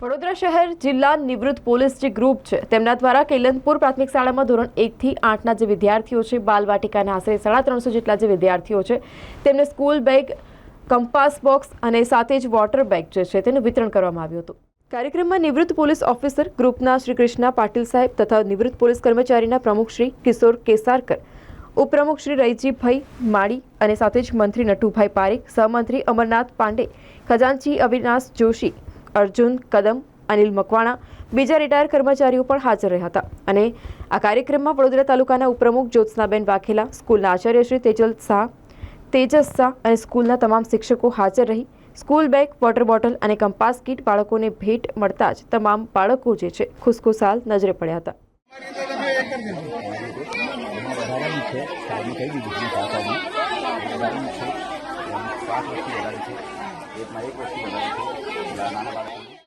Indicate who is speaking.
Speaker 1: વડોદરા શહેર જિલ્લા નિવૃત્ત પોલીસ જે ગ્રુપ છે, તેમના દ્વારા કૈલનપુર પ્રાથમિક શાળામાં ધોરણ એકથી આઠના જે વિદ્યાર્થીઓ છે બાલવાટિકાના આશરે સાડા ત્રણસો જેટલા જે વિદ્યાર્થીઓ છે, તેમને સ્કૂલ બેગ, કંપાસ બોક્સ અને સાથે જ વોટર બેગ જે છે, તેનું વિતરણ કરવામાં આવ્યું હતું. કાર્યક્રમમાં નિવૃત્ત પોલીસ ઓફિસર ગ્રુપના શ્રી કૃષ્ણા પાટીલ સાહેબ તથા નિવૃત્ત પોલીસ કર્મચારીના પ્રમુખ શ્રી કિશોર કેસારકર, ઉપપ્રમુખ શ્રી રૈજીભાઈ માળી અને સાથે જ મંત્રી નટુભાઈ પારેખ, સહમંત્રી અમરનાથ પાંડે, ખજાનચી અવિનાશ જોશી અર્જુન, કદમ, અનિલ મકવાણા, બીજા રિટાયર કર્મચારીઓ પણ હાજર રહ્યા હતા. અને આ કાર્યક્રમમાં વડોદરા તાલુકાના ઉપપ્રમુખ જ્યોત્સનાબેન વાઘેલા, સ્કૂલના આચાર્ય શ્રી તેજલ શાહ, તેજસ શાહ અને સ્કૂલના તમામ શિક્ષકો હાજર રહી. સ્કૂલ બેગ વોટર બોટલ અને કંપાસ કીટ બાળકોને ભેટ મળતા જ તમામ બાળકો જે છે, ખુશખુશાલ નજરે પડ્યા હતા.
Speaker 2: एक ना एक वस्तू घडत